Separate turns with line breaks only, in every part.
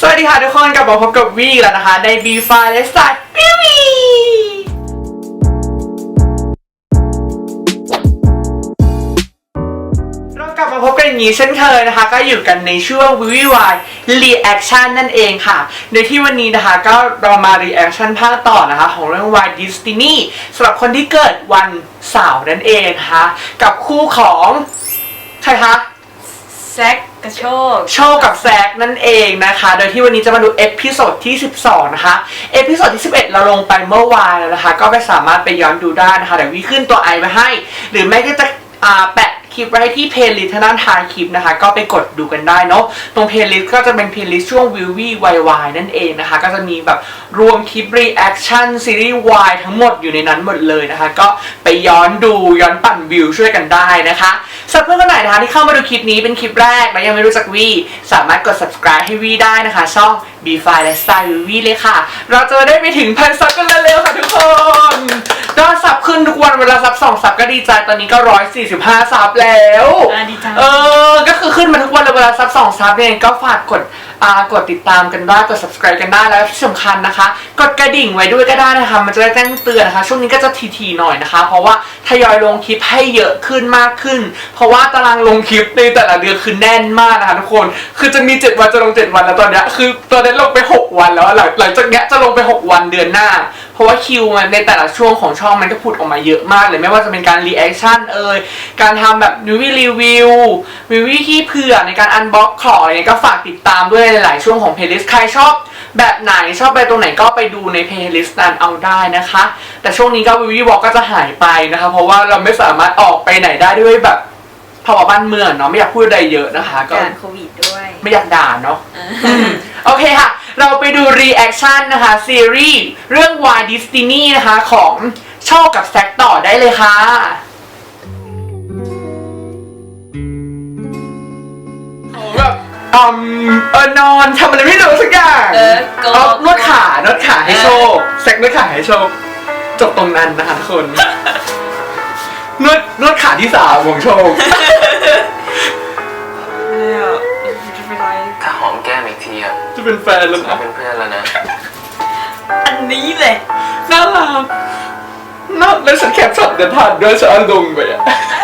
สวัสดีค่ะทุกคนกลับมาพบกับวีแล้วนะคะ ใน B f i และสายวิวีเรากลับมาพบกันอย่างนี้เช่นเคยนะคะ ก็อยู่กันในช่วงวิวีวายรีแอคชั่นนั่นเองค่ะ โดยที่วันนี้นะคะก็เรามารีแอคชั่นภาคต่อนะคะ ของเรื่อง Why Destiny สำหรับคนที่เกิดวันเสาร์นั่นเองนะคะกับคู่ของ ใครคะ
แซก กระโชก
โชคกับแซกนั่นเองนะคะ โดยที่วันนี้จะมาดูเอพิโซดที่ 12 นะคะ เอพิโซดที่ 11 เราลงไปเมื่อวานแล้วนะคะ ก็ไปสามารถไปย้อนดูได้นะคะ เดี๋ยววิขึ้นตัวไอไว้ให้ หรือไม่ก็จะอ่าแปะ คลิปไว้ที่เพลย์ลิสต์ทางด้านท้ายคลิปนะคะ ก็ไปกดดูกันได้เนาะตรงเพลย์ลิสต์ก็จะเป็นเพลย์ลิสต์ช่วงวิววี่วายวายนั่นเองนะคะ ก็จะมีแบบรวมคลิปรีแอคชั่นซีรีส์วายทั้งหมดอยู่ในนั้นหมดเลยนะคะ ก็ไปย้อนดูย้อนปั่นวิวช่วยกันได้นะคะสำหรับเพื่อนคนไหนนะคะที่เข้ามาดูคลิปนี้เป็นคลิปแรกและยังไม่รู้จักวีสามารถกด subscribe ให้วีได้นะคะช่อง b f i และสไตล์วีเลยค่ะ เราจะได้ไปถึงพันซับกันเร็วๆค่ะทุกคนยอดซับขึ้นทุกวันเวลาซับสองซับก็ดีใจตอนนี้ก็ร้อยสี่สิบห้าซับแล้ว
อ่าดีใจ
เออ ก็คือขึ้นมาทุกวันเลยเวลาซับสองซับเนี่ยก็ฝากกดอ่ากดติดตามกันได้กด subscribe กันได้แล้วที่สำคัญนะคะ กดกระดิ่งไว้ด้วยก็ได้นะคะ มันจะได้แจ้งเตือนนะคะ ช่วงนี้ก็จะทีๆหน่อยนะคะ เพราะว่าทยอยลงคลิปให้เยอะขึ้นมากขึ้น เพราะว่าตารางลงคลิปในแต่ละเดือนคือแน่นมากนะคะทุกคน คือจะมี 7 วันจะลง 7 วันแล้วตอนนี้คือตอนนี้ลงไป 6 วันแล้วหลังหลังจากนี้จะลงไป 6 วันเดือนหน้า เพราะว่าคิวมันในแต่ละช่วงของช่องมันก็ผุดออกมาเยอะมากเลยไม่ว่าจะเป็นการรีแอคชั่นเอ่ยการทำแบบนิวรีวิววิวที่เผื่อในการอันบ็อกของอะไรเงี้ยก็ฝากติดตามด้วยหลายๆช่วงของเพลย์ลิสต์ใครชอบแบบไหนชอบไปตรงไหนก็ไปดูในเพลย์ลิสต์นั้นเอาได้นะคะ แต่ช่วงนี้ก็วิวีวอลก็จะหายไปนะคะ เพราะว่าเราไม่สามารถออกไปไหนได้ด้วยแบบภาวะบ้านเมืองเนาะไม่อยากพูดอะไรเยอะนะคะ ก็
การโควิดด้วย
ไม่อยากด่าเนาะ
อ่า
อืมโอเคค่ะ เราไปดูรีแอคชั่นนะคะ ซีรีส์เรื่อง Why Destiny นะคะ ของโชคกับแซกต่อได้เลยค่ะ อืมเออนอนทำอะไรไม่รู้สักอย่าง
เออโก
เอานวดขานวดขาให้โชคแซกนวดขาให้โชคจบตรงนั้นนะคะทุกคนนวดนวดขาที่สามของโชค
แล้วจะเป็นไร
ถ้าหอมแก้มอีกทีอะ
จะเป็นแฟนแล้ว
เรา
นะ
เป็นเพื่อนแล้วนะ
อันนี้เลย
น่ารักน่าแล้วฉันแคปช็อตเดินผ่านด้วยฉันเอาลงไปอะ
เป็นปกคลิป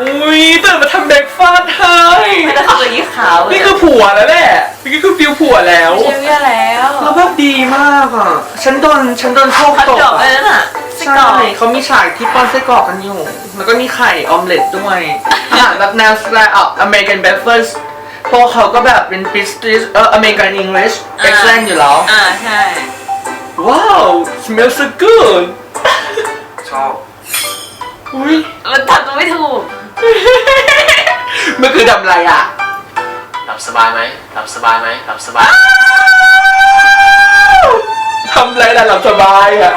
อุ้ยตื่นมาทำเบรกฟาสต์ให้
ไม่ได้เข้าตัวยี่ขาวเลย
นี่คือผัวแล้วแหละนี่คือฟิลผัวแล้ว
เชื่อเวียแล้ว
แล้วแบบดีมากอะฉันโดนฉันโดนโชค
เขา
ตก
ดอก
อะ
เลยน่ะไส้กร
ใช่
อก
เขามีฉากที่ป้อนไส้กรอกกันอยู่ แล้วก็มีไข่ออมเล็ตด้วยอาหารแบบแนวสไตล์ออกอเมริกันเบรคฟาสต์พวกเขาก็แบบเป็นบิสติสเอออเมริกันอังกฤษเอ็กซ์แลนอยู่แล้ว
อ่าใช่
ว้าว smells so good
ชอบ
อุ้ย
มันทำตัวไม่ถูก
มันคือทำอะไรอะ
หลับสบายไหมหลับสบายไหมหลับสบาย
ทำอะไรล่ะหลับสบายอะ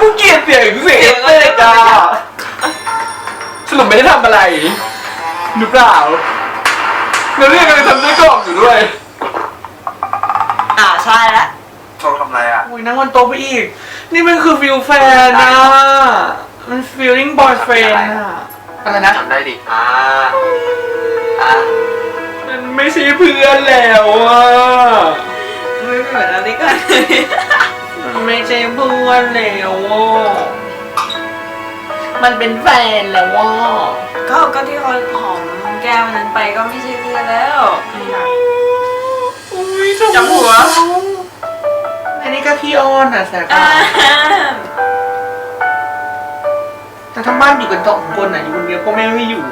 กูเกลียดเสียงเสียงเอฟเฟกต์อะสรุปไม่ได้ทำอะไรหรือเปล่า แล้วเรื่องอะไรทำด้วยกล่องอยู่ด้วย
อ่าใช่แล้ว
โชคทำไรอะ
โอ้ยนั่งบนโต๊ะไปอีก นี่มันคือฟิลแฟนนะมัน feeling boyfriend อะอะไรนะ
จำได้ดิ อ่า อ่า
มันไม่ใช่เพื่อนแล้วอะ
ไม่เหมือนอะไรกัน
มันไม่ใช่เพื่อนแล้วอะมันเป็นแฟนแล้วอะ
ก็ก็ที่เขาหอมแก้วนั้นไปก็ไม่ใช่เพื่อนแล้ว
อุ้ย
จับหัว
อันนี้ก็พี่อ้อนอะแสบ
อ่า
แต่ถ้าบ้านอยู่กันสองคนอะอยู่คนเดียวพ่อแม่ไม่อยู่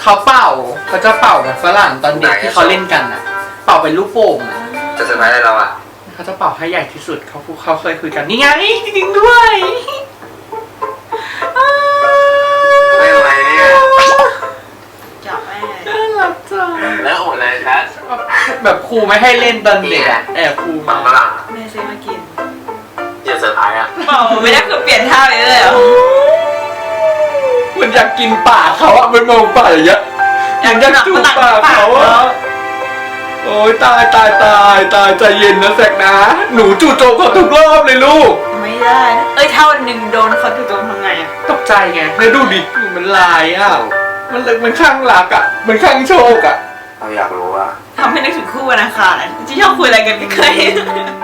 เขาเป่าเขาจะเป่าแบบฝรั่งตอนเด็กที่เขาเล่นกันอะ เป่าเป็นลูกโป่งอะ
จะเซอร์ไพรส์อะไรเราอะ
เขาจะเป่าให้ใหญ่ที่สุดเขาพูดเขาเคยคุยกันนี่ไงจริงๆด้วย
แบ
บครูไม่ให้เล่นตอนเด็กอะแอบครู
หมั
มาก
ฝรั่ง
แม่ซื้อมากิน
อย่าเซอร์ไพรส์อะ
เปล่าไม่ได้คือเปลี่ยนท่าไปเลยเหรอ
มันอยากกินปากเขาอะมันมองปากอย่างเงี้ยมันอยากจูบปากเขาอะโอ้ยตายตายตายตายใจเย็นนะแซกนะ หนูจู่โจมเขาทุกรอบเลยลูก
ไม่ได้นะเอ้ยถ้าวันหนึ่งโดนเขาถูกโดนทำไงอะ
ตกใจไงแล้วดูดิหนูมันลายอะมันเลยมันข้างรักอะมันข้างโชคอะ
เราอยากรู้ว่า
ทำให้นึกถึงคู่วันอังคารอะที่ชอบคุยอะไรกันไม่เคย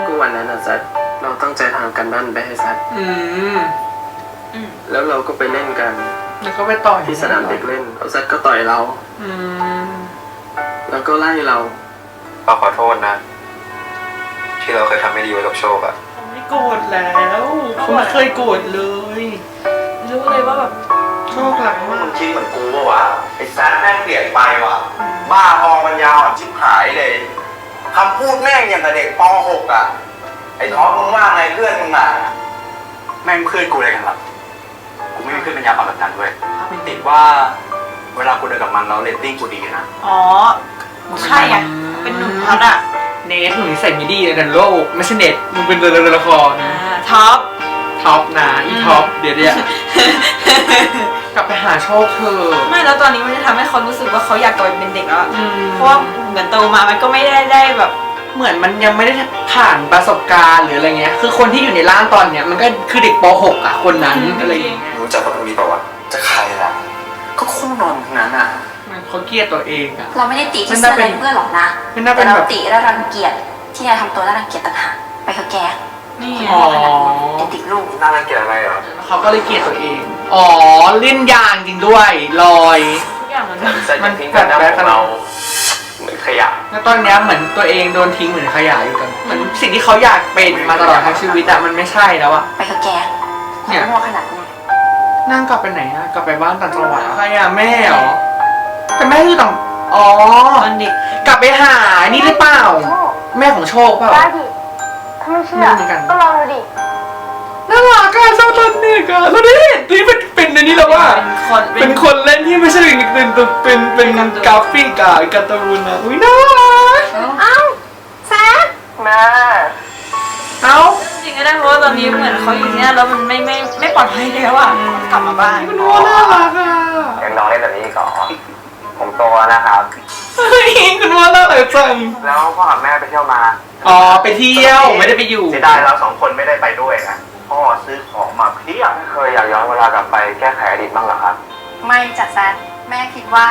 ก็วันนั้นนะซัดเราตั้งใจทำกันบ้านไปให้ซัด
อืม
แล้วเราก็ไปเล่นกัน
แล้วก็ไปต่อย
ที่สนามเด็กเล่นแล้วซัดก็ต่อยเรา
อืม
แล้วก็ไล่เรา
เราขอโทษนะ ที่เราเคยทำไม่ดีไว้กับโชคอะ
เขาไม่โกรธแล้วเขาไม่เคยโกรธเลย
รู้เลยว่าแบบ
โชคหลังมาก
คิดเหมือนกูปะวะไอ้ซัดแม่งเปลี่ยนไปว่ะ บ้าพอมันยาวอะชิบหายเลยคำพูดแม่งอย่างกับเด็กป .6 อะ ไอ้ท้อมึงว่าไงเพื่อนมึงอะ แม่งเพื่อนกูเลยกันหรอกูไม่มีเพื่อนเป็นยาแบบนั้นด้วยติดว่า เวลากูเดินกับมันแล้วเรตติ้งกูดีนะ
อ๋อ ใช่อะเป็นหนุ่มฮอตอะ
เนทหนูนิสัยไม่ดีเลยนะโลกไม่ใช่เน็ตมึงเป็นตัวละคร
อ่าท็อป
ท็อปนะอีท็อปเดี๋ยวเดี๋ยว กลับไปหาโชคเธอะ
ไม่แล้วตอนนี้มันจะทำให้เขารู้สึกว่าเขาอยากกลับไปเป็นเด็กแล้วอะ
อืม
เพราะว่าเหมือนโตมามันก็ไม่ได้ได้แบบ
เหมือนมันยังไม่ได้ผ่านประสบการณ์หรืออะไรเงี้ย คือคนที่อยู่ในร่างตอนเนี้ยมันก็คือเด็กป .6 อะคนนั้น
อืม
อะไรอย่างเงี้ย
รู้จักคนมีประวัติจะใครล่ะ
ก็คู่นอนทั้งนั้นอะ
มันเขาเกลียดตัวเองอะ
เราไม่ได้ติที่เสื้อในเพื่อนหรอกนะ
ไม่น่าเป็
แต่
น
เรา
แบบ
ติและรังเกียจที่นายทำตัวน่ารังเกียจต่างหากไปเถอะแก
นี่
อ๋อ
เป็นติดลูก
น่ารังเกียจอะไรเหรอ
เขาก็เลยเกลียดตัวเอง อ๋อเล่นยางจริงด้วยลอย
ทุกอย่างมัน
ซัดยังทิ้งกันหน้าของเราเหมือนขยะ
แล้วตอนเนี้ยเหมือนตัวเองโดนทิ้งเหมือนขยะอยู่กัน เหมือนสิ่งที่เขาอยากเป็นมาตลอดทั้งชีวิตอะมันไม่ใช่แล้วอะ
ไปเถอะแก
เนี่ย
มั่วขนาดนี้
นั่งกลับไปไหนอะกลับไปบ้านต่างจังหวัดใครอะแม่เหรอ แต่แม่คือต่างอ๋อ
ตอนเด็ก
กลับไปหานี่หรือเปล่าแม่ของโชคเปล่า
ได้ดิถ้า ไม่เชื่อ
ไม่เหมือนกัน
ก็ลองดูดิ
น่ารักอะชอบตอนเด็กอะแล้วนี่นี่เป็นเป็นในนี้แล้วว่า
เป็นคน
เป็นคนเล่นที่ไม่ใช่เป็นเป็นเป็นเป็นกราฟิกอะการ์ตูนอะอุ้ยน่ารัก
เอ้าแซค
แม่
เอ้า
จริงก็ได้เพราะว่าตอนนี้เหมือนเขาอยู่ที่นั่นแล้วมันไม่ไม่ไม่ปลอดภัยแล้วอะกลับมาบ้าน
คุณว่าน่ารักอะ
ยังน้องเล่นแบบนี้ก่อน ผมโตแล้วนะครับ
เฮ้ยคุณว่าน่ารักจัง
แล้วพ่อกับแม่ไปเที่ยวมา
อ๋อไปเที่ยวไม่ได้ไปอยู่
เสียดายเราสองคนไม่ได้ไปด้วยนะพ่อซื้อของมาเพียบเคยอยากย้อนเวลากลับไปแก้ไขอดีตบ้างเหรอครับ
ไม่จัดแซนแม่คิดว่า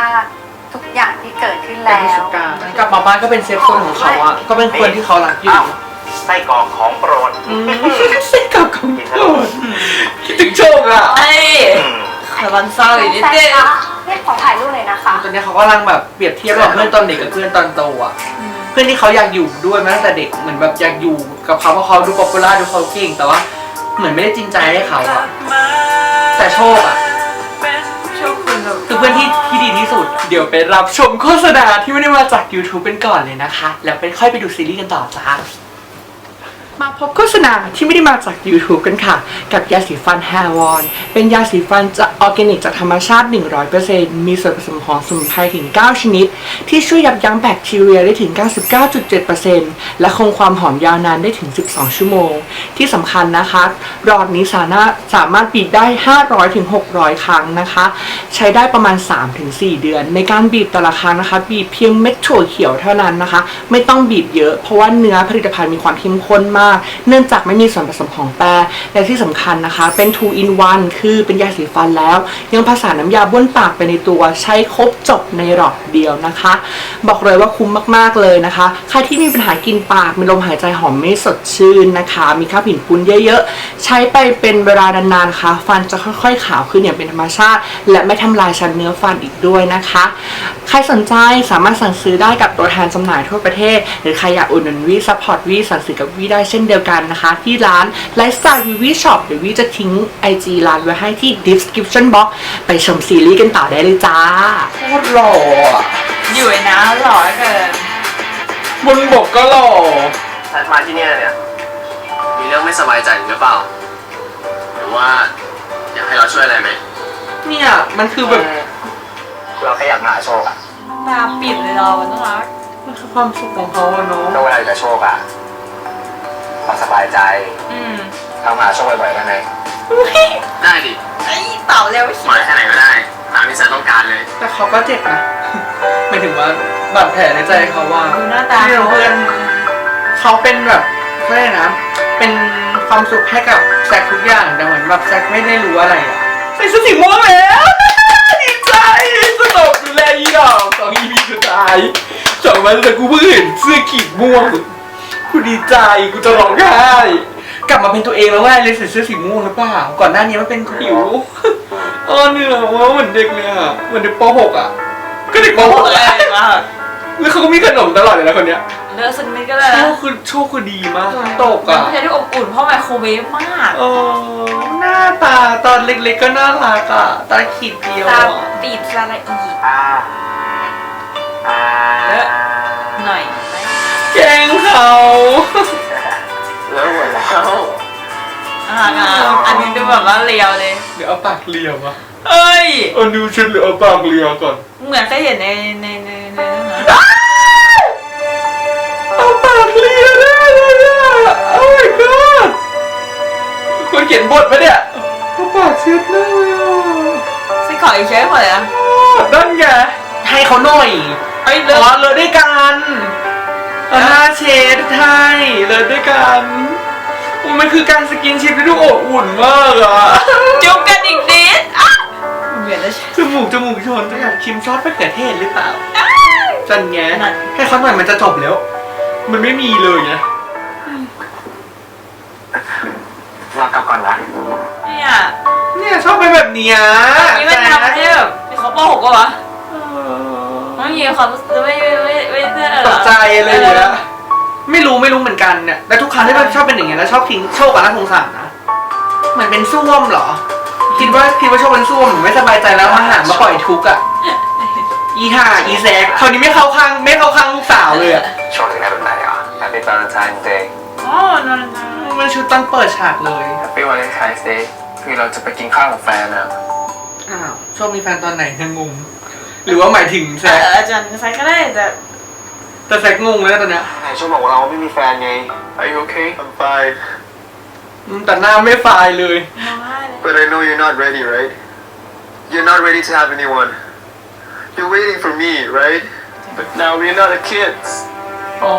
ทุกอย่างที่เกิดขึ้น
เป็น
แล้
ประส
ว
บการณ์กลับมาบ้านก็เป็นเซฟโซนของเขาอะก็เป็นคนที่เขารักอยู่
อ้าวไส้กรอกของโปรด
อืมเซ็กกับของโปรดคิดถึงโชคอะ
เอ้ย
อืม
คารันเศร้าอีกนิด
แซ ค
เดียว
คะเรียกขอถ่ายรูปเลยนะคะ
ตอนนี้เขากำลังแบบเปรียบเทียบระหว่างเพื่อนตอนเด็กกับเพื่อนตอนโตอะเพื่อนที่เขาอยากอยู่ด้วยมาตั้งแต่เด็กเหมือนแบบอยากอยู่กับเขาเพราะเขาดูป๊อปปูล่าดูเขาเก่งแต่ว่าเหมือนไม่ได้จริงใจให้เขาอะแต่โชคอะ
โชคคุณแบบ
คือเพื่อนที่ที่ดีที่สุด เดี๋ยวไปรับชมโฆษณาที่ไม่ได้มาจาก YouTube เป็นก่อนเลยนะคะ แล้วไปค่อยไปดูซีรีส์กันต่อจ้า มาพบโฆษณาที่ไม่ได้มาจาก YouTube กันค่ะ กับยาสีฟัน Hair One เป็นยาสีฟันจากออร์แกนิกจากธรรมชาติ 100%มีส่วนผสมของสมุนไพรถึง 9 ชนิด ที่ช่วยยับยั้งแบคทีเรียได้ถึง 99.7%และคงความหอมยาวนานได้ถึง 12 ชั่วโมง ที่สำคัญนะคะหลอดนี้สามารถสามารถบีบได้ 500-600 ครั้งนะคะ ใช้ได้ประมาณ 3-4 เดือน ในการบีบแต่ละครั้งนะคะ บีบเพียงเม็ดถั่วเขียวเท่านั้นนะคะ ไม่ต้องบีบเยอะเพราะว่าเนื้อผลิตภัณฑ์มีความเข้มข้นมากเนื่องจากไม่มีส่วนผสมของแป้งและที่สำคัญนะคะ เป็น 2 in 1 คือเป็นยาสีฟันแล้ว ยังผสานน้ำยาบ้วนปากไปในตัวใช้ครบจบในหลอดเดียวนะคะ บอกเลยว่าคุ้มมากๆเลยนะคะ ใครที่มีปัญหากินปากมีลมหายใจหอมไม่สดชื่นนะคะ มีค่าผิวปุ้นเยอะๆ ใช้ไปเป็นเวลานานๆนะคะ ฟันจะค่อยๆขาวขึ้นอย่างเป็นธรรมชาติ และไม่ทำลายชั้นเนื้อฟันอีกด้วยนะคะ ใครสนใจสามารถสั่งซื้อได้กับตัวแทนจำหน่ายทั่วประเทศ หรือใครอยากอุดหนุนวีซัพพอร์ตวีสั่งซื้อกับวีได้เช่นเดียวกันนะคะ ที่ร้านไลฟ์สไตล์วีวีช็อปเดี๋ยววีจะทิ้ง IG ร้านไว้ให้ที่ description box ไปชมซีรีส์กันต่อได้เลยจ้าโคตรหล่ออะ
อยู่ไอ้นะหล่อเกิน
บนบกก็หล่อ
ซัดมาที่เนี่ยเนี่ย มีเรื่องไม่สบายใจหรือเปล่า หรือว่าอยากให้เราช่วยอะไรไหม
เนี่ยมันคือแบบ
เราแค่อยากมาหาโชคอะ
ตาปิดเลยเราอะน่ารัก
มันคือความสุขของเขาอะเนาะ
แล้วเวลาอยู่กับโชคอะ เราสบายใจ
อืม
เรามาหาโชคบ่อยๆได้ไหม
ได้ดิ
ไอ้เต่าเร็ว
หมายแค่ไหนก็ได้ตามที่ซัดต้องการเลย
แต่เขาก็เจ็บนะหมายถึงว่าบาดแผลในใจเขาว่า
ดูหน้าตา
ที่เพื่อนเขาเป็นแบบเขาเรียกนะ เป็นความสุขให้กับแซคทุกอย่างแต่เหมือนแบบแซคไม่ได้รู้อะไรอะใส่เสื้อสีม่วงแล้วดีใจสนุกดูแลอีดอกสองอีพีสุดท้ายสองวันแต่กูเพิ่งเห็นเสื้อขีดม่วง กูดีใจกูจะร้องไห้กลับมาเป็นตัวเองแล้วว่าเลยใส่เสื้อสีม่วงหรือเปล่าก่อนหน้านี้มันเป็นผิวอ๋อเหนื่อยว่าเหมือนเด็กเลยอะเหมือนเด็กป .6 อะ ก็เด็กป .6
เล
อะ
ยมาก
แล้วเขาก็มีขนมตลอดเลยนะคนเนี้ย
เลือกสักนิดก็ได้
โช
นะ
คคือโชคคือดีมากตก
เป็น
อะ
ผู้ชายที่อบอุ่นเพราะไมโครเวฟมาก
เออหน้าตาตอนเล็กๆก็น่ารักอะตาขีดเดียว
ตา
อะ
ตีบละละเอียด
อ่าอ่า
เยอะหน่อยไหม
แกล้งเขา
แล้วหมดแล้ว
อ่างามอันนี้ดูแบบว่าเรียวเลย
เดี๋ยวเอาปากเลียวอะ
เอ้ย
เอาดูฉันหรือเอาปากเลียวก่อน
เหมือนเคยเห็นในในในในนั้นนะ
เอาปากเลียวได้เลยอะโอ้ my god คนเขียนบทปะเนี่ยเอาปากเช็ดหน้าเลยอะ
ซึ่งขออีกเชฟหมดเลยนะ
นั่นไงให้เขาหน่อย
เอ้ย
อ๋
เลิ
อเลยด้วยกัน เอาหน้าเชดให้เลยด้วยกันโอ้มันคือการสกินชิปที่ดูอบอุ่นมากอะ
จุ๊บกันอีกนิดอะเหมือนจะใช่
จมูกจมูกชนจะอยากชิมซอสมะเขือเทศหรือเปล่าจันแง
นั่น
ให้เขาหน่อยมันจะจบแล้ว มันไม่มีเลยไง
ลากลับก่อนนะ
เนี่ย
เนี่ยชอบไปแบบเนี้ย
นี่มันทำให้แบบเขาโกหกก็วะ
เออ
ไม่มีความรู้สึกไม่ไม่ไม่ไม่ ไม่
ตกใจเลยเนี่ยไม่รู้ไม่รู้เหมือนกันเนี่ยแล้วทุกครั้งที่มันชอบเป็นอย่างเงี้ยแล้วชอบทิ้งโชคกับน่าสงสารนะเหมือนเป็นส้วมเหรอ คิดว่าคิดว่าโชคเป็นส้วมหนูไม่สบายใจแล้วมาหามาปล่อยทุกข์อะอีห่าอีแซกคราวนี้ไม่เข้าข้างไม่เข้าข้างลูกสาวเลยอะ
ชอบถึงได้แบบไหนอะ Happy Valentine's Day
อ๋อนั่นนะ
มันชุดตอนเปิดฉากเลย
Happy Valentine's Day คือเราจะไปกินข้าวกับแฟนอะ
อ้าวโชคมีแฟนตอนไหนยังงงหรือว่าหมายถึงแซ
เอกออาจารย์ใส่ก็ได้แต่
แต่แซกงงแล้วนะตอนเนี้ย
ไหนชอบบอกว่าเราไม่มีแฟนไง Are you okay I'm fine
อืมแต่หน้าไม่ฟายเลย
น้องให้เลย
But I know you're not ready right You're not ready to have anyone You're waiting for me right But now we're not the kids
อ๋อ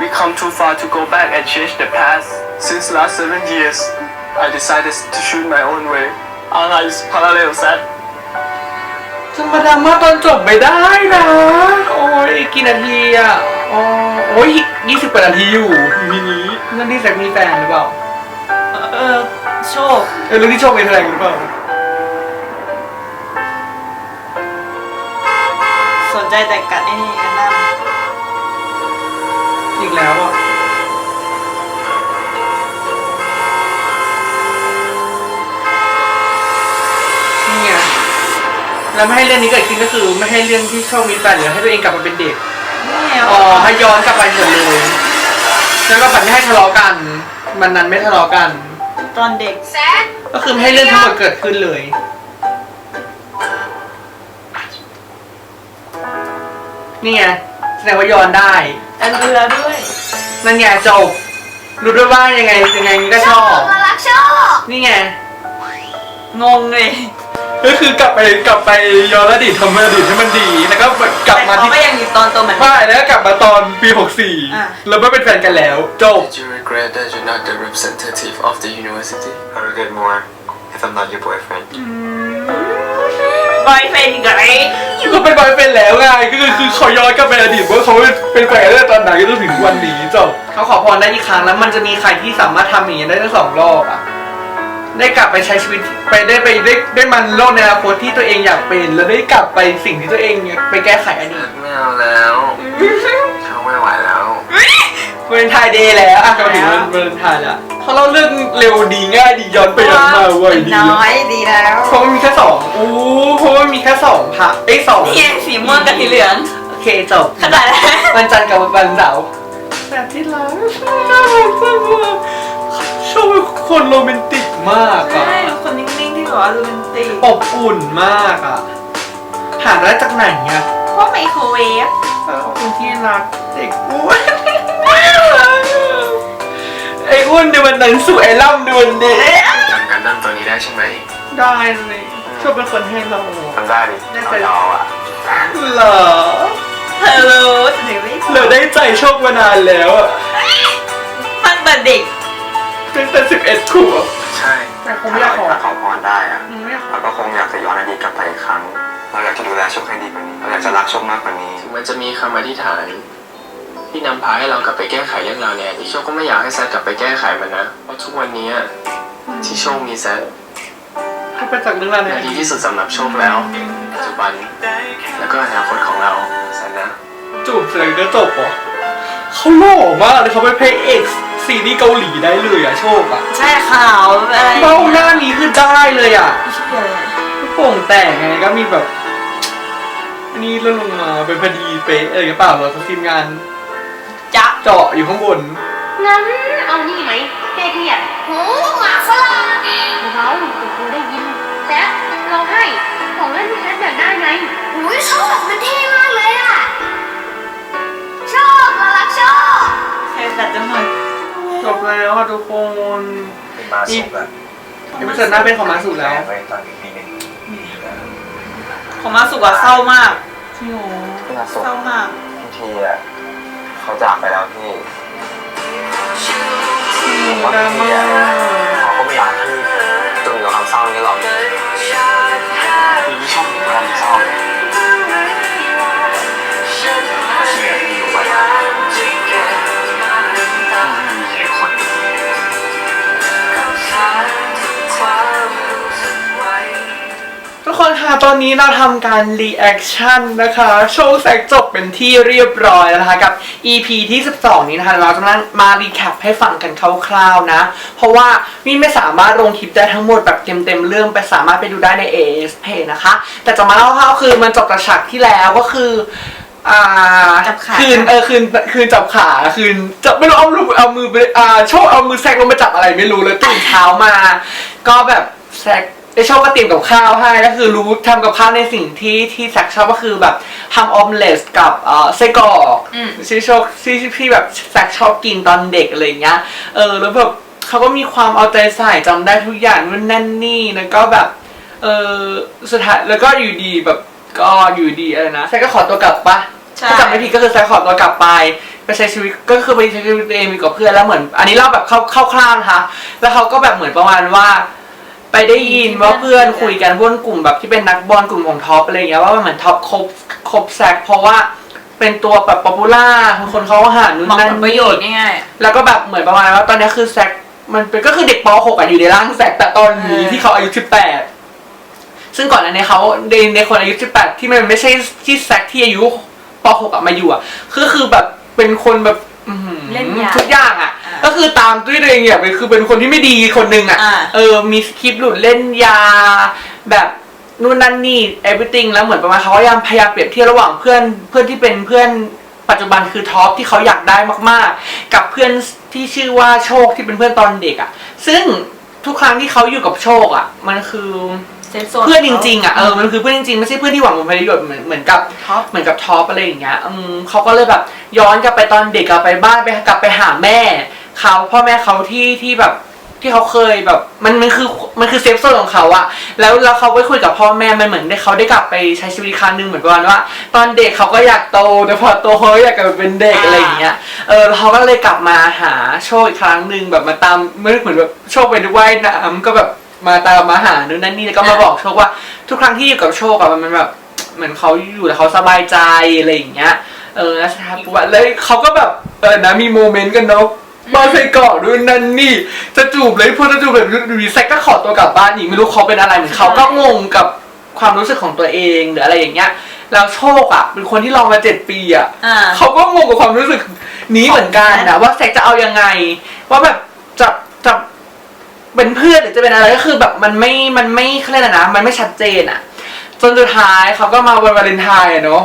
We come too far to go back and change the past. Since last seven years, I decided to shoot my own way. Our lives parallel set.
จะมาดราม่าตอนจบไม่ได้นะ โอ้ยกี่นาทีอะอ๋อโอ้ยยี่สิบกว่านาทีอยู่มินินั่นที่แซกมีแฟนหรือเปล่า
เออโชค
เออเรื่องที่โชคมีแฟนหรือเปล่า
สนใจแต่กัดไอ้นี่กันนั่น
อีกแล้วอะ แล้วไม่ให้เรื่องนี้เกิดขึ้นก็คือไม่ให้เรื่องที่โชคมีแฟนหรือให้ตัวเองกลับมาเป็นเด็ก
นี่ไง
อ๋อให้ย้อนกลับไปหมดเลยแล้วก็แบบไม่ให้ทะเลาะกัน มันนั้นไม่ทะเลาะกัน
ตอนเด็ก
แซค
ก็คือไม่ให้เรื่องทั้งหมดเกิดขึ้นเลย นี่ไงแสดงว่าย้อนได้
แต่เรือด้วย
นั่นไงจบ รู้ด้วยว่ายังไงยังไงนี่ก็ชอบ
มารักโชค
นี่ไง
งงเลย
ก็คือกลับไปกลับไปย้อนอดีตทำอดีตให้มันดีแล้วก็แบบกลับ
แต่
มา
เขา
ที่
ก็ยังอยู่ตอนโตเหมือน
ใช่แล้วก็กลับมาตอนปี
อะ
64 แล้วไม่เป็นแฟนกันแล้วจบ
Did you regret that you're not the representative of the university? I regret more if I'm not your boyfriend.
บอยเฟนอีกอะไร
ก็เป็นบอยเป็นแล้วไงก็คือคือเขาย้อนกลับไปอดีตว่าเขาเป็นแฟนกันตั้งแต่ตอนไหนจนถึงวันนี้จบเขาขอพรได้อีกครั้งแล้วมันจะมีใครที่สามารถทำอย่างนี้ได้ทั้งสองรอบอะ ได้กลับไปใช้ชีวิตไปได้ไปได้ได้มันโลกในอนาคตที่ตัวเองอยากเป็น แล้วได้กลับไปสิ่งที่ตัวเองไปแก้ไขอดีต
ไม่เอาแล้วเขาไม่ไหวแล้ว
วาเลนไทน์เดย์แล้วอะกลับมาถึงวันวาเลนไทน์แล้วเขาเล่าเรื่องเร็วดีง่ายดีย้อนไปย้อนมาไวดี
น้อยดีแล้ว
เพราะมันมีแค่สองอู้เพราะมันมีแค่สองผักไอ้ยสอง
นี่ไงสีม่วงกับสีเหลือง
โอเคจบ
ขนาดนั้น
วันจันทร์กับวันเสาร์แบบที่รักน่ารักมากชอบเป็นคนโรแมนติก มากอะ
ใช่คนนิ่งๆที่บอกว่าโรแมนติก
อบอุ่นมากอะ หาได้จากไหนอะ
เพราะไมโครเวฟ
เออคนที่รักเด็กอ้วนไอ้อ้วนในวันนั้นสู่ไอ้ล่ำในวันนี้
จำกันดั้มตัวนี้ได้ใช่ไหม
ได้เลยชอบเป็นคนให้เรา
ทำได้ดิ
ได้เคย
เอาอะ
เหรอ
ฮัลโหลจะถึงไม่
เราได้ใจโชคมานานแล้วอะ
ตั้งแต่เด็ก
ตั้งแต่สิบเอ็ดขวบ
ใช่
แต่คงไม่อยากขอ
ถ้าขอพรได้อะ
อืมไม่อยากขอ
เราก็คงอยากจะย้อนอดีตกลับไปอีกครั้ง เราอยากจะดูแลโชคให้ดีกว่านี้ เราอยากจะรักโชคมากกว่านี้
ถึงมันจะมีคำอธิษฐาน ที่นำพาให้เรากลับไปแก้ไขเรื่องราวในอดีตโชคก็ไม่อยากให้แซดกลับไปแก้ไขมันนะเพราะทุกวันนี้ที่โชคมีแซด
ถ้าเป็นจากเรื่องราวใน
นา
อ
ดี
ดีต
ที่สุดสำหรับโชคแล้วปัจจุบันแล้วก็อนาคตของเราแซดนะ
จูบเสร็จก็จบเหรอ เขาหล่อมากเลยเขาเป็นพระเอกซีรีส์เกาหลีได้เลยอะโชคอะ
ใช่ข่าวอะไร
เบ้าหน้านี้คือได้เลยอะ
เชื่อเลย
ลูกโป่งแต่งไงก็มีแบบอันนี้เลื่อนลงมาเป็นพอดีเป๊ะเออหรือเปล่าเราทีมงาน
จ๊ะ
เจาะอยู่ข้างบน
งั้นเอานี่ไหมแก้เครียดโหหมาฝรั่งเรากูได้ยินแซฟเราให้ของเล่นที่แซฟอยากได้ไงอุ้ยชอบมันเท่มากเลยอะช อบเรารักชอบ
แค่แต่จำนวน
จบแล้วอะทุกคน
เป็นมาสุกอะ
เดี๋ยวไปเจอหน้าเป็นของมาสุแล้ว
ไปตอนอีกทีหนึง
ของมาสุกอะเศร้ามาก
จริงเหรอ
พี่นาสุ
เศร้ามาก
บางทีอะเขาจากไปแล้วพี่ผมว่า
ดรา
บางที
ม่า
อะเขาก็ไม่อยากให้พี่จมอยู่กับความเศร้านี้หรอก ต
อนนี้เราทำการรีแอคชั่นนะคะ โชว์แสกจบเป็นที่เรียบร้อยแล้วนะคะกับ EP ที่ 12 นี้นะคะเราจะมามารีแคปให้ฟังกันคร่าวๆนะ เพราะว่ามีไม่สามารถลงคลิปได้ทั้งหมดแบบเต็มๆเรื่องไปสามารถไปดูได้ใน AS Pay นะคะ แต่จะมาเล่าคร่าวๆคือมันจบจากฉากที่แล้วก็คืออ่า
จับขา
คืนเออคืนคืนจับขาคืนจับไม่รู้เอามือเอามือไปอ่าโชคเอามือแซกลงไปจับอะไรไม่รู้เลยตื่นเช้ามา ก็แบบแซก ไอโชคก็เตรียมกับข้าวให้ก็คือรู้ทำกับข้าวในสิ่งที่ที่แซกชอบก็คือแบบทำออมเล็ตกับเอ่อไส้กรอก
อืม
ที่โชคที่ที่แบบแซกชอบกินตอนเด็กอะไรอย่างเงี้ยเออแล้วแบบเขาก็มีความเอาใจใส่จำได้ทุกอย่างนู่นนั่นนี่แล้วก็แบบเออสุดท้ายแล้วก็อยู่ดีแบบก็อยู่ดีอะไรนะแซกก็ขอตัวกลับปะ
ใช่
ถ้าจำไม่ผิดก็คือแซคขอตัวกลับไปไปใช้ชีวิตก็คือไปใช้ชีวิตตัวเองอยู่กับเพื่อนแล้วเหมือน อันนี้เล่าแบบคร่าวๆนะคะแล้วเขาก็แบบเหมือนประมาณว่า ไปได้ยินว่าเพื่อนคุยกันเพื่อนกลุ่มแบบที่เป็นนักบอลกลุ่มของท็อปอะไรอย่างเงี้ยว่าเหมือนท็อปคบคบแซคเพราะว่าเป็นตัวแบบป๊อปปูล่าคนเขาก็หานู่น
มอง
นั่
ผ
น
ลประโยชน์ง่ายๆอะ
แล้วก็แบบเหมือนประมาณว่าตอนนี้คือแซคมันเป็นก็คือเด็กป .6 อะอยู่ในร่างแซคแต่ตอนนี้
เออ
ที่เขาอายุ 18 ซึ่งก่อนหน้านี้เขาในในคนอายุ 18 ที่มันไม่ใช่ที่แซคที่อายุป .6 อะมาอยู่อะคือคือแบบเป็นคนแบบอื้อหือ
เล่นยา
ทุกอย่างอะ
อ่า
ก็คือตามด้วยตัวเองอย่างเป็นคือเป็นคนที่ไม่ดีคนหนึ่งอะ
อ่า
เออ มีสคริปต์หลุดเล่นยา แบบนู่นนั่นนี่ everything แล้วเหมือนประมาณเขาพยายามพยายามเปรียบเทียบระหว่างเพื่อนเพื่อนที่เป็นเพื่อนปัจจุบันคือท็อปที่เขาอยากได้มากๆ กับเพื่อนที่ชื่อว่าโชคที่เป็นเพื่อนตอนเด็กอะ ซึ่งทุกครั้งที่เขาอยู่กับโชคอะ มันคือ
เซฟโซน
เพื่อนจริงๆอะเออมันคือเพื่อนจริงๆไม่ใช่เพื่อนที่หวังผลประโยชน์เหมือนเหมือนกับ
ท็อป
เหมือนกับท็อปอะไรอย่างเงี้ยอืมเขาก็เลยแบบย้อนกลับไปตอนเด็กกลับไปบ้านไปกลับไปหาแม่เขาพ่อแม่เขาที่ที่แบบที่เขาเคยแบบมันมันคือมันคือเซฟโซนของเขาอะแล้วแล้วเขาไปคุยกับพ่อแม่มันเหมือนได้เขาได้กลับไปใช้ชีวิตอีกครั้งหนึ่งเหมือนประมาณว่า ตอนเด็กเขาก็อยากโตแต่พอโตเขาก็อยากกลับไปเป็นเด็กอะไรอย่างเงี้ยเออแล้วเขาก็เลยกลับมาหาโชคอีกครั้งหนึ่งแบบมาตามไม่เหมือนแบบโชคไปว่ายน้ำก็แบบ มาตามมาหานู่นนั่นนี่แล้วก็มาบอกโชคว่า ทุกครั้งที่อยู่กับโชคอะมันแบบเหมือนเขาอยู่แล้วเขาสบายใจอะไรอย่างเงี้ย เออแล้วสุดท้ายปุ๊บอะแล้วเขาก็แบบเออนะมีโมเมนต์กันเนาะบ้านใส่เกาะด้วยนั่นนี่ จะจูบเลยพอจะจูบแบบอยู่ดีแซกก็ขอตัวกลับบ้านอีกไม่รู้เขาเป็นอะไรเหมือนเขาก็งงกับความรู้สึกของตัวเองหรืออะไรอย่างเงี้ยแล้วโชคอะเป็นคนที่รอมาเจ็ดปีอะ
อ่า
เขาก็งงกับความรู้สึกนี้เหมือนกันนะว่าแซกจะเอายังไง ว่าแบบจะจะ เป็นเพื่อนหรือจะเป็นอะไรก็คือแบบมันไม่มันไม่เขาเรียกอะไรนะ มันไม่ชัดเจนอะจนสุดท้ายเขาก็มาวันวาเลนไทน์อะเนาะ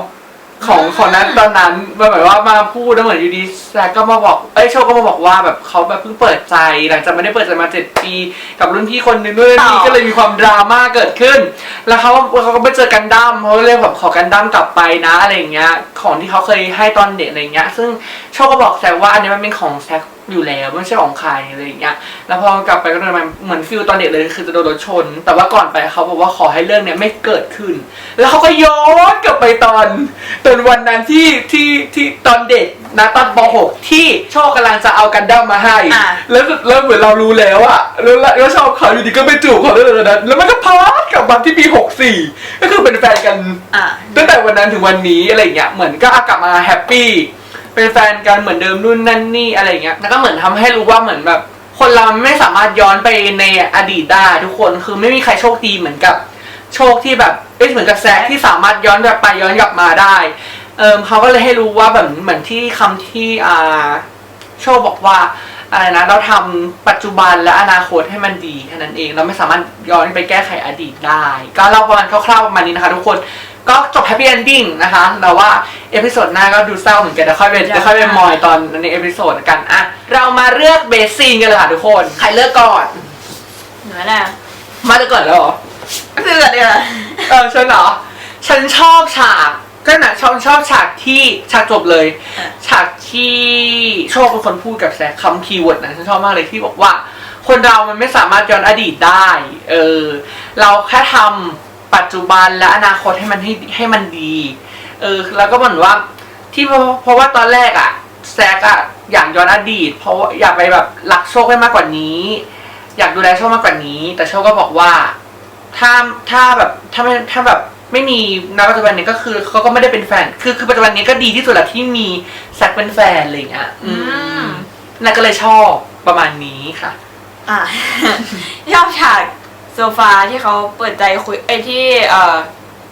ของของนั้นตอนนั้นมันเหมือนว่ามาพูดแล้วเหมือนอยู่ดีแซกก็มาบอกเอ้ยโชคก็มาบอกว่าแบบเขาแบบเพิ่งเปิดใจหลังจากไม่ได้เปิดใจมาเจ็ดปี กับรุ่นพี่คนหนึงด้วยนี่ก็เลยมีความดราม่าเกิดขึ้น แล้วเขาเขาก็ไปเจอกันดั้มเขาก็เลยแบบขอกันดั้มกลับไปนะอะไรอย่างเงี้ยของที่เขาเคยให้ตอนเด็กอะไรอย่างเงี้ย ซึ่งโชคก็บอกแซกว่าอันนี้มันเป็นของแซก อยู่แล้วไม่ใช่ของใครอะไรอย่างเงี้ยแล้วพอกลับไปก็โดนมันเหมือนฟิลตอนเด็กเลยคือจะโดนรถชน แต่ว่าก่อนไปเขาบอกว่าขอให้เรื่องเนี้ยไม่เกิดขึ้น แล้วเขาก็ย้อนกลับไปตอนตอนวันนั้นที่ที่ที่ตอนเด็กนะตอนป .6 ที่โชคกำลังจะเอากันดั้มมาให้
อะ
แล้วแล้วเหมือนเรารู้แล้วอะแล้วแล้วชอบเขาอยู่ดีก็ไปจูบเขาเลยนะแล้วมันก็พาดกลับมาที่ปี64ก็คือเป็นแฟนกัน
อะ
ตั้งแต่วันนั้นถึงวันนี้อะไรอย่างเงี้ยเหมือนก็กลับมาแฮปปี้ เป็นแฟนกันเหมือนเดิมนู่นนั่นนี่อะไรเงี้ยแล้วก็เหมือนทำให้รู้ว่าเหมือนแบบ คนเราไม่สามารถย้อนไปในอดีตได้ทุกคนคือไม่มีใครโชคดีเหมือนกับ โชคที่แบบเอ้ยเหมือนกับแซกที่สามารถย้อนแบบไปย้อนกลับมาได้เออเขาก็เลยให้รู้ว่าแบบเหมือนที่คำที่อ่าโชคบอกว่าอะไรนะเราทำปัจจุบันและอนาคตให้มันดีแค่นั้นเอง เราไม่สามารถย้อนไปแก้ไขอดีตได้ ก็เล่าประมาณคร่าวๆประมาณนี้นะคะ ทุกคน ก็จบแฮปปี้เอนดิ้งนะคะแต่ว่าเอพิโซดหน้าก็ดูเศร้าเหมือนกันเดี๋ยวค่อยไปเดี๋ยวค่อยไปมอยตอนในเอพิโซดกันอะเรามาเลือกเบสซีนกันเลยค่ะทุกคน ใครเลือกก่อน
เหนือน่ะ
มาจะก่อนแล้วเหรอ
เสือเดียว
เออฉันเหรอฉันชอบฉากก็นะชอบชอบฉากที่ฉากจบเลย ฉากที่โชคเป็นคนพูดกับแซคคำคีย์เวิร์ดนะฉันชอบมากเลยที่บอกว่า คนเรามันไม่สามารถย้อนอดีตได้ เออ เราแค่ทำ ปัจจุบันและอนาคตให้มันให้ให้มันดี เออ แล้วก็เหมือนว่าที่เพราะเพราะว่าตอนแรกอะแซกอะอยากย้อนอดีต เพราะว่าอยากไปแบบรักโชคให้มากกว่านี้ อยากดูแลโชคมากกว่านี้ แต่โชคก็บอกว่าถ้าถ้าแบบถ้าไม่ถ้าแบบไม่มีณปัจจุบันนี้ก็คือเขาก็ไม่ได้เป็นแฟน คือคือปัจจุบันนี้ก็ดีที่สุดแล้วที่มีแซกเป็นแฟนอะไรอย่างเงี้ยอืมนั่นก็เลยชอบประมาณนี้ค่ะ
อะ ชอบฉาก โซฟาที่เขาเปิดใจคุยไอ้ยที่เอ่อ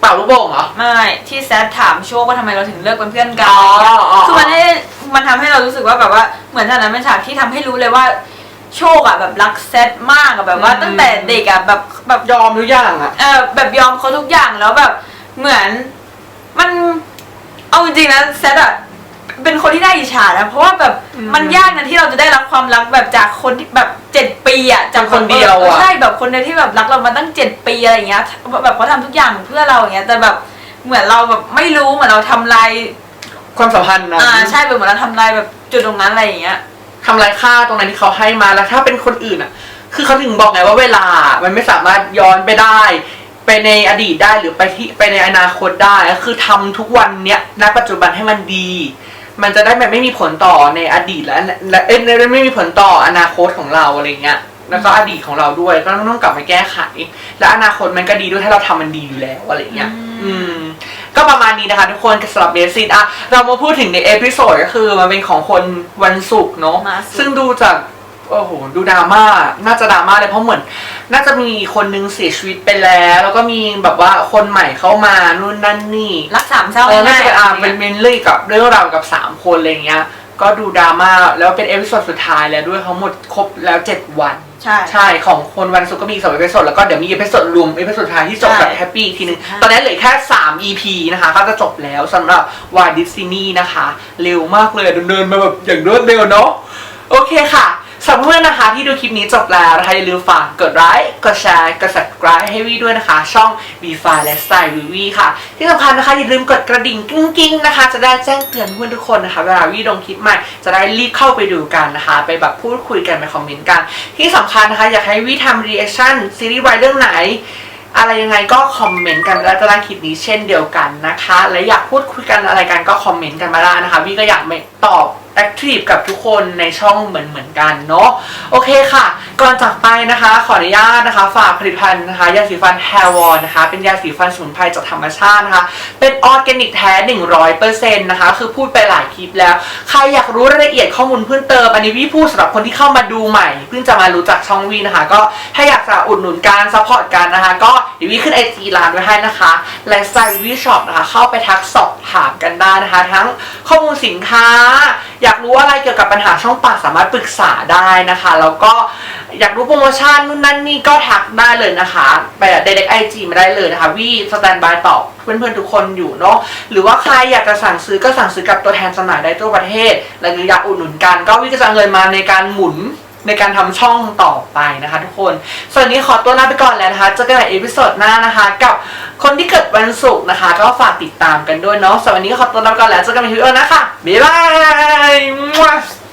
เป่าลูกโป่งเหรอ
ไม่ที่แซดถามโชคว่าทำไมเราถึงเลิกเป็นเพื่อนกั
อ๋
น
ออ๋ออ๋อ
คือมันให้มันทำให้เรารู้สึกว่าแบบว่าเหมือนฉากนั้นเป็นฉากที่ทำให้รู้เลยว่า โชคอะแบบรักแซดมากอะแบบว่า
อืม
ตั้งแต่เด็กอะแบบแบบ
ยอมทุกอย่างอะ
เออแบบยอมเขาทุกอย่างแล้วแบบเหมือนมันเอาจริงๆนะแซดอะ เป็นคนที่น่าอิจฉานะเพราะว่าแบบมันยากนะที่เราจะได้รับความรักแบบจากคนที่แบบเจ็ดปีอะจาก
คนเดียวอะ
ใช่แบบคนเดียวที่แบบรักเรามาตั้งเจ็ดปีอะไรอย่างเงี้ยแบบเขาทำทุกอย่างเพื่อเราอย่างเงี้ยแต่แบบเหมือนเราแบบไม่รู้เหมือนเราทำลาย
ความสัมพันธ์นะ
อ่าใช่แบบเหมือนเราทำลายแบบจุดตรงนั้นอะไรอย่างเงี้ย
ทำลายค่าตรงนั้นที่เขาให้มาแล้วถ้าเป็นคนอื่นอะคือเขาถึงบอกไงว่าเวลา มันไม่สามารถย้อนไปได้ ไปในอดีตได้หรือไปที่ไปในอนาคตได้ก็คือทำทุกวันเนี้ยณปัจจุบันให้มันดี มันจะได้แบบไม่มีผลต่อในอดีตและและเอ้ยไม่มีผลต่ออนาคตของเราอะไรเงี้ยแล้วก็อดีตของเราด้วยก็ต้องต้องกลับมาแก้ไข และอนาคตมันก็ดีด้วยถ้าเราทำมันดีอยู่แล้วอะไรเงี้ยอืมก็ประมาณนี้นะคะทุกคนสำหรับเบสซินอะเรามาพูดถึงในเอพิโซดก็คือมันเป็นของคนวันศุกร์เนาะ
มาศุกร์
ซึ่งดูจาก โอ้โหดูดราม่าน่าจะดราม่าเลยเพราะเหมือน น่าจะมีคนนึงเสียชีวิตไปแล้ว แล้วก็มีแบบว่าคนใหม่เข้ามานู่นนั่นนี่
รักสามเศร้า
เออน่า
ง่าย
จะ
ๆ
อ่า
อะไร
เป็น
เงี้ย
เมนลี่กับเรื่องราวกับสามคนอะไรเงี้ย ก็ดูดราม่าแล้วเป็นเอพิโซดสุดท้ายแล้วด้วยทั้งหมดครบแล้วเจ็ดวัน
ใช่
ใช่ของคนวันศุกร์ก็มีอีกสองเอพิโซดแล้วก็เดี๋ยวมีเอพิโซดรวมเอพิโซดสุดท้ายที่จบแบบ
ใช่
แฮปปี้อีกทีนึง
ใช่
ตอนนี้เหลือแค่3 EP นะคะ ก็จะจบแล้วสำหรับวายดิสนีย์นะคะ เร็วมากเลยดำเนินมาแบบอย่างรวดเร็วเนาะโอเคค่ะ สำหรับเพื่อนนะคะที่ดูคลิปนี้จบแล้วนะคะอย่าลืมฝากกดไลค์กดแชร์กด subscribe ให้วีด้วยนะคะ ช่อง v ีฟและสไตล์วีวีค่ะ ที่สำคัญนะคะอย่าลืมกดกระดิ่งกิ้งๆนะคะ จะได้แจ้งเตือนเพื่อนทุกคนนะคะ เวลาวีลงคลิปใหม่จะได้รีบเข้าไปดูกันนะคะ ไปแบบพูดคุยกันไปคอมเมนต์กัน ที่สำคัญนะคะ อยากให้วีทำรีแอคชั่นซีรีส์วายเรื่องไหนอะไรยังไงก็คอมเมนต์กันและจะได้คลิปนี้เช่นเดียวกันนะคะ และอยากพูดคุยกันอะไรกันก็คอมเมนต์กันมาได้นะคะวีก็อยากตอบ แอคทีฟกับทุกคนในช่องเหมือนเหมือนกันเนาะโอเคค่ะ ก่อนจากไปนะคะ ขออนุญาตนะคะ ฝากผลิตภัณฑ์นะคะยาสีฟัน Hair w a l นะคะ เป็นยาสีฟันสมุนไพรจากธรรมชาตินะคะ เป็นออร์แกนิกแท้ 100%นะคะ คือพูดไปหลายคลิปแล้ว ใครอยากรู้รายละเอียดข้อมูลเพิ่มเติม อันนี้วี่พูดสำหรับคนที่เข้ามาดูใหม่ เพิ่งจะมารู้จักช่องวีนะคะ ก็ถ้าอยากจะอุดหนุนการซัพพอร์ตกันนะคะ ก็เดี๋ยววีขึ้นไอจีร้านไว้ให้นะคะไลฟ์สไตล์วีช็อปนะคะ เข้าไปทักสอบถามกันได้นะคะ ทั้งข้อมูลสินค้า อยากรู้อะไรเกี่ยวกับปัญหาช่องปากสามารถปรึกษาได้นะคะ แล้วก็อยากรู้โปรโมชั่นนู่นนั่นนี่ก็ทักได้เลยนะคะไปเด็กไอจีมาได้เลยนะคะวีสแตนบายตอบเพื่อนๆทุกคนอยู่เนาะหรือว่าใครอยากจะสั่งซื้อก็สั่งซื้อกับตัวแทนจำหน่ายได้ทั่วประเทศหรืออยากอุดหนุนกัน ก็วิก็จะเอาเงินมาในการหมุน ในการทำช่องต่อไปนะคะทุกคน ส่วนนี้ขอตัวลาไปก่อนแล้วนะคะเจอกันในเอพิโซดหน้านะคะ กับคนที่เกิดวันศุกร์นะคะ ก็ฝากติดตามกันด้วยเนาะสำหรับวันนี้ก็ขอตัวลาไปก่อนแล้วเจอกันในคลิปหน้านะคะบ๊ายบาย